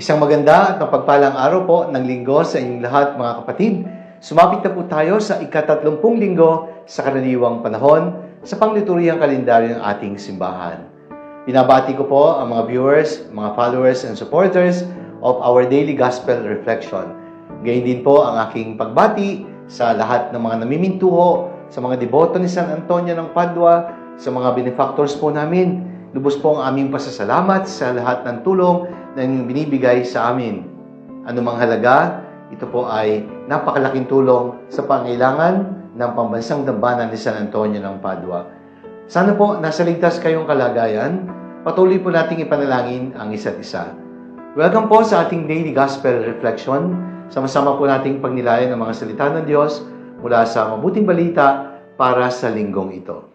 Isang maganda at mapagpalang araw po ng linggo sa inyong lahat mga kapatid. Sumapit na po tayo sa ikatatlumpung linggo sa karaniwang panahon sa panglituryang kalendaryo ng ating simbahan. Binabati ko po ang mga viewers, mga followers and supporters of our daily gospel reflection. Gayun din po ang aking pagbati sa lahat ng mga namimintuho, sa mga deboto ni San Antonio ng Padua, sa mga benefactors po namin. Lubos po ang aming pasasalamat sa lahat ng tulong na inyong binibigay sa amin. Anumang halaga, ito po ay napakalaking tulong sa pangailangan ng pambansang dambana ni San Antonio ng Padua. Sana po nasa ligtas kayong kalagayan, patuloy po nating ipanalangin ang isa't isa. Welcome po sa ating daily gospel reflection. Sama-sama po nating pagnilayan ang mga salita ng Diyos mula sa mabuting balita para sa linggong ito.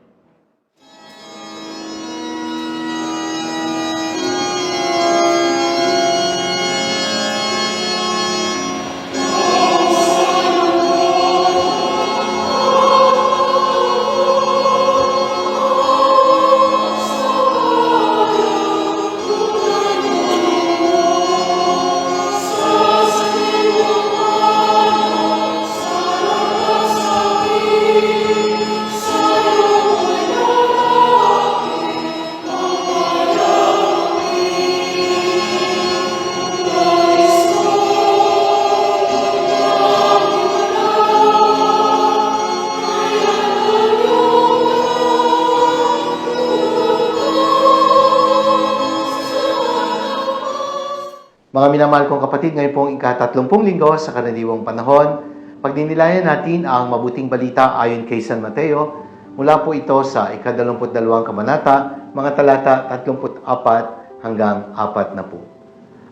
Minamahal kong kapatid, ngayon pong ikatatlumpung linggo sa karaniwang panahon, pagdinilayan natin ang mabuting balita ayon kay San Mateo, mula po ito sa ikadalumput dalawang kabanata, mga talata 34 hanggang 4 na po.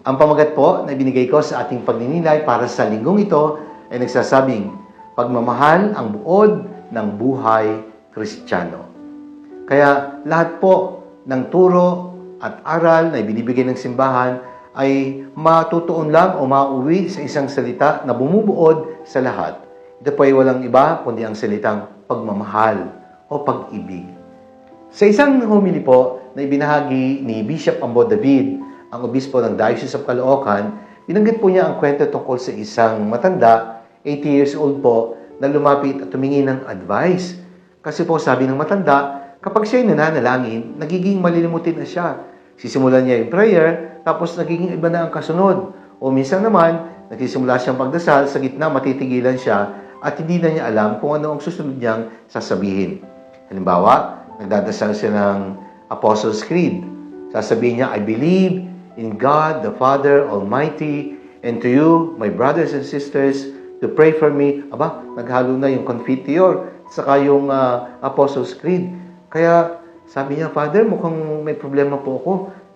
Ang pamagat po na binigay ko sa ating pagninilay para sa linggong ito ay nagsasabing, pagmamahal ang buod ng buhay kristyano. Kaya lahat po ng turo at aral na ibinibigay ng simbahan ay matutuon lang o mauwi sa isang salita na bumubuod sa lahat. Ito po ay walang iba kundi ang salitang pagmamahal o pag-ibig. Sa isang homily po na ibinahagi ni Bishop Ambo David, ang obispo ng Diocese of Caloocan, binanggit po niya ang kwento tungkol sa isang matanda, 80 years old po, na lumapit at tumingi ng advice. Kasi po sabi ng matanda, kapag siya'y nananalangin, nagiging malilimutin na siya. Sisimulan niya yung prayer, tapos nagiging iba na ang kasunod. O minsan naman, nagsisimula siyang pagdasal, sa gitna matitigilan siya at hindi na niya alam kung ano ang susunod niyang sasabihin. Halimbawa, nagdadasal siya ng Apostles' Creed. Sasabihin niya, I believe in God, the Father Almighty, and to you, my brothers and sisters, to pray for me. Aba, naghalo na yung Confiteor, saka yung ah, Apostles' Creed. Kaya sabi niya, Father, mukhang may problema po ako.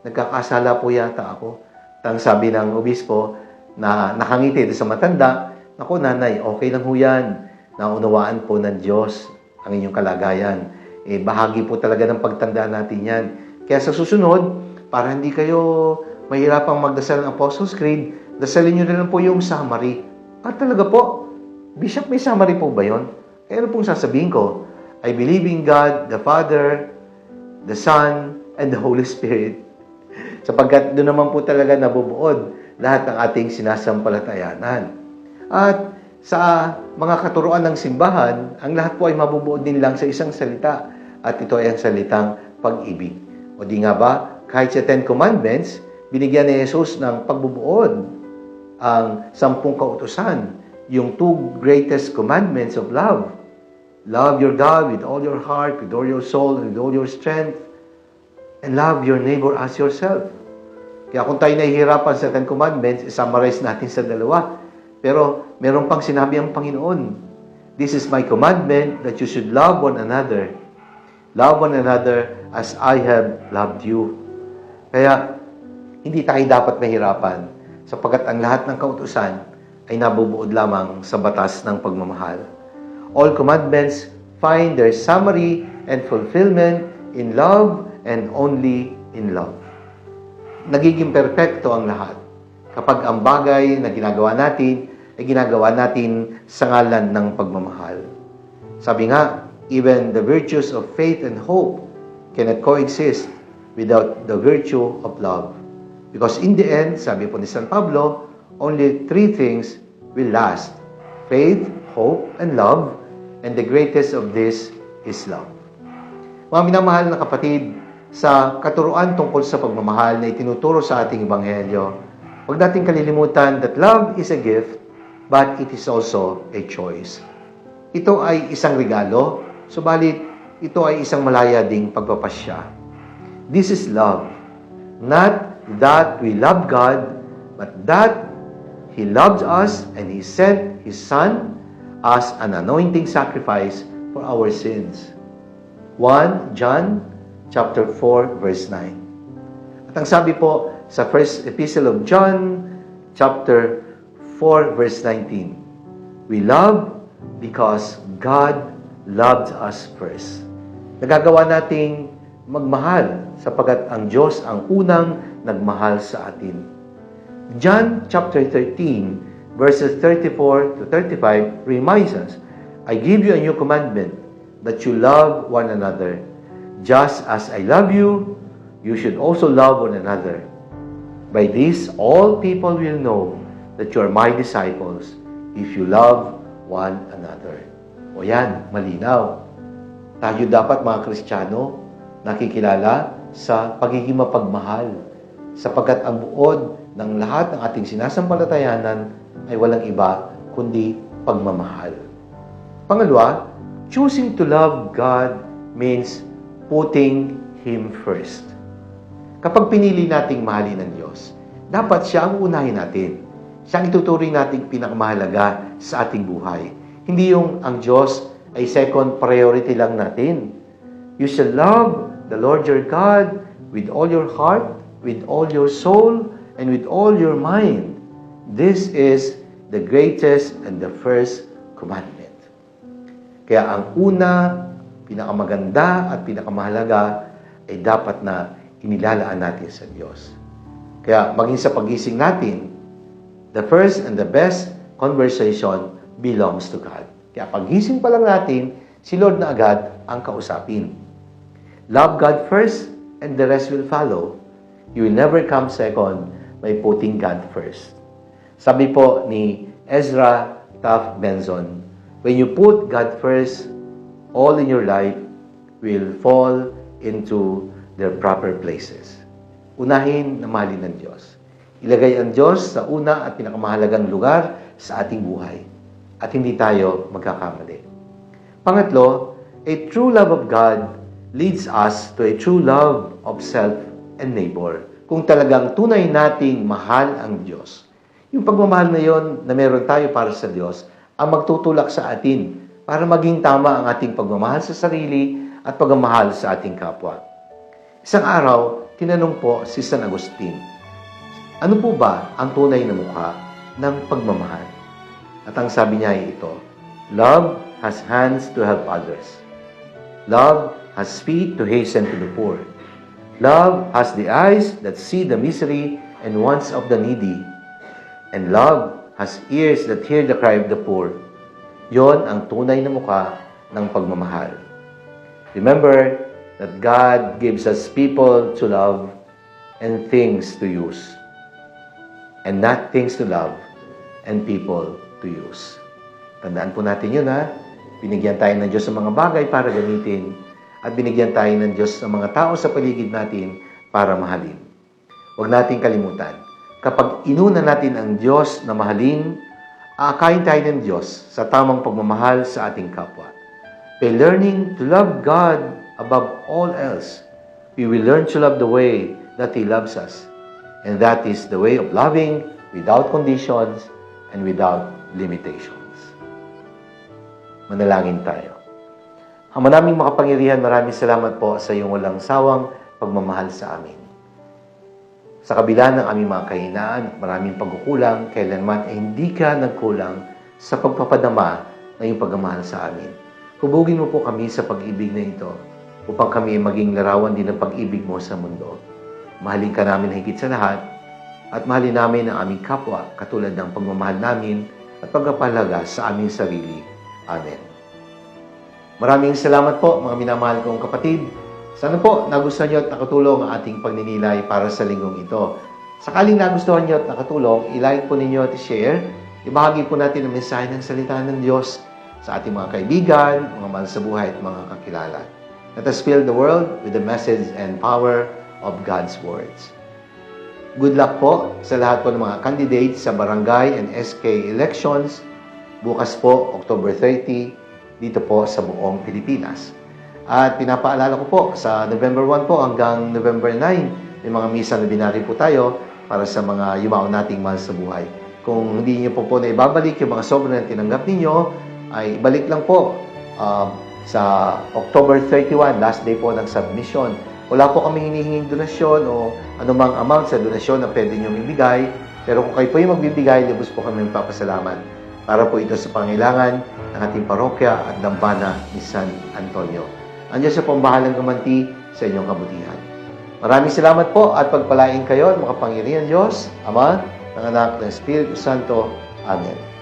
Nagkakasala po yata ako. Tang sabi ng obispo na nakangiti sa matanda, Ako, nanay, okay lang ho yan. Naunawaan po ng Diyos ang inyong kalagayan. Eh, bahagi po talaga ng pagtanda natin yan. Kaya sa susunod, para hindi kayo mahirapang magdasal ng Apostles' Creed, dasalin nyo na lang po yung summary. At talaga po, Bishop, may summary po ba yun? Kaya ano pong sasabihin ko? I believe in God, the Father, the Son, and the Holy Spirit. Sapagkat doon naman po talaga nabubuod lahat ng ating sinasampalatayanan. At sa mga katuruan ng simbahan, ang lahat po ay mabubuod din lang sa isang salita. At ito ay ang salitang pag-ibig. O di nga ba, kahit sa Ten Commandments, binigyan ni Jesus ng pagbubuod ang sampung kautusan, yung two greatest commandments of love. Love your God with all your heart, with all your soul, and with all your strength. And love your neighbor as yourself. Kaya kung tayo nahihirapan sa Ten Commandments, summarize natin sa dalawa. Pero meron pang sinabi ang Panginoon. This is my commandment that you should love one another. Love one another as I have loved you. Kaya hindi tayo dapat mahirapan sapagkat ang lahat ng kautusan ay nabubuod lamang sa batas ng pagmamahal. All commandments find their summary and fulfillment in love and only in love. Nagiging perpekto ang lahat kapag ang bagay na ginagawa natin ay ginagawa natin sa ngalan ng pagmamahal. Sabi nga, even the virtues of faith and hope cannot coexist without the virtue of love. Because in the end, sabi po ni San Pablo, only three things will last. Faith, hope, and love. And the greatest of this is love. Mga minamahal na kapatid, sa katuruan tungkol sa pagmamahal na itinuturo sa ating Ebanghelyo, huwag nating kalilimutan that love is a gift, but it is also a choice. Ito ay isang regalo, subalit ito ay isang malaya ding pagpapasya. This is love. Not that we love God, but that He loves us and He sent His Son as an anointing sacrifice for our sins. 1 John chapter 4 verse 9. At ang sabi po sa first epistle of John chapter 4 verse 19. We love because God loved us first. Nagagawa nating magmahal sapagat ang Diyos ang unang nagmahal sa atin. John chapter 13 verses 34 to 35 reminds us, I give you a new commandment that you love one another. Just as I love you, you should also love one another. By this, all people will know that you are my disciples if you love one another. O yan, malinaw. Tayo dapat mga Kristiyano nakikilala sa pagiging mapagmahal sapagkat ang buod ng lahat ng ating sinasampalatayanan ay walang iba kundi pagmamahal. Pangalawa, choosing to love God means putting Him first. Kapag pinili nating mahalin ng Diyos, dapat siya ang unahin natin. Siya ang ituturing nating pinakamahalaga sa ating buhay. Hindi yung ang Diyos ay second priority lang natin. You shall love the Lord your God with all your heart, with all your soul, and with all your mind. This is the greatest and the first commandment. Kaya ang una, pinakamaganda at pinakamahalaga ay dapat na inilalaan natin sa Diyos. Kaya maging sa pagising natin, the first and the best conversation belongs to God. Kaya pagising pa lang natin, si Lord na agad ang kausapin. Love God first and the rest will follow. You will never come second by putting God first. Sabi po ni Ezra Taft Benson, when you put God first, all in your life will fall into their proper places. Unahin na mahalin ng Diyos. Ilagay ang Diyos sa una at pinakamahalagang lugar sa ating buhay. At hindi tayo magkakamali. Pangatlo, a true love of God leads us to a true love of self and neighbor. Kung talagang tunay nating mahal ang Diyos, yung pagmamahal na yon na meron tayo para sa Diyos, ang magtutulak sa atin para maging tama ang ating pagmamahal sa sarili at pagmamahal sa ating kapwa. Isang araw, tinanong po si San Agustin, ano po ba ang tunay na mukha ng pagmamahal? At ang sabi niya ay ito, Love has hands to help others. Love has feet to hasten to the poor. Love has the eyes that see the misery and wants of the needy. And love has ears that hear the cry of the poor. Yon ang tunay na mukha ng pagmamahal. Remember that God gives us people to love and things to use. And not things to love and people to use. Tandaan po natin yun ha. Binigyan tayo ng Diyos ng mga bagay para gamitin at binigyan tayo ng Diyos ng mga tao sa paligid natin para mahalin. Huwag nating kalimutan, kapag inuna natin ang Diyos na mahalin, aakayin tayo ng Diyos sa tamang pagmamahal sa ating kapwa. By learning to love God above all else, we will learn to love the way that He loves us. And that is the way of loving without conditions and without limitations. Manalangin tayo. Ang manaming makapangyarihan, maraming salamat po sa iyong walang sawang pagmamahal sa amin. Sa kabila ng aming mga kahinaan at maraming pagkukulang, kailanman ay hindi ka nagkulang sa pagpapadama ng iyong pagmamahal sa amin. Hubugin mo po kami sa pag-ibig na ito upang kami ay maging larawan din ng pag-ibig mo sa mundo. Mahalin ka namin higit sa lahat at mahalin namin ang aming kapwa katulad ng pagmamahal namin at pagpapalaga sa aming sarili. Amen. Maraming salamat po mga minamahal kong kapatid. Sana po nagustuhan niyo at nakatulong ang ating pagninilay para sa linggong ito. Sakaling nagustuhan niyo at nakatulong, ilike po ninyo at i-share. Ibahagi po natin ang mensahe ng salita ng Diyos sa ating mga kaibigan, mga mahal sa buhay at mga kakilala. Let us fill the world with the message and power of God's words. Good luck po sa lahat po ng mga candidates sa barangay and SK elections bukas po, October 30, dito po sa buong Pilipinas. At pinapaalala ko po, sa November 1 po hanggang November 9, may mga misa na binari po tayo para sa mga yumao nating mahal sa buhay. Kung hindi niyo po po na ibabalik yung mga sobra na tinanggap ninyo, ay ibalik lang po ah, sa October 31, last day po ng submission. Wala po kami hinihinging donasyon o anumang amount sa donasyon na pwede nyo ibigay. Pero kung kayo po yung magbibigay, lubos po kami magpapasalamat. Para po ito sa pangailangan ng ating parokya at dambana ni San Antonio. Andiyan sa pong bahalang gumanti sa inyong kabutihan. Maraming salamat po at pagpalain kayo at makapangyarihan Diyos, Ama, ng Anak ng Espiritu Santo. Amen.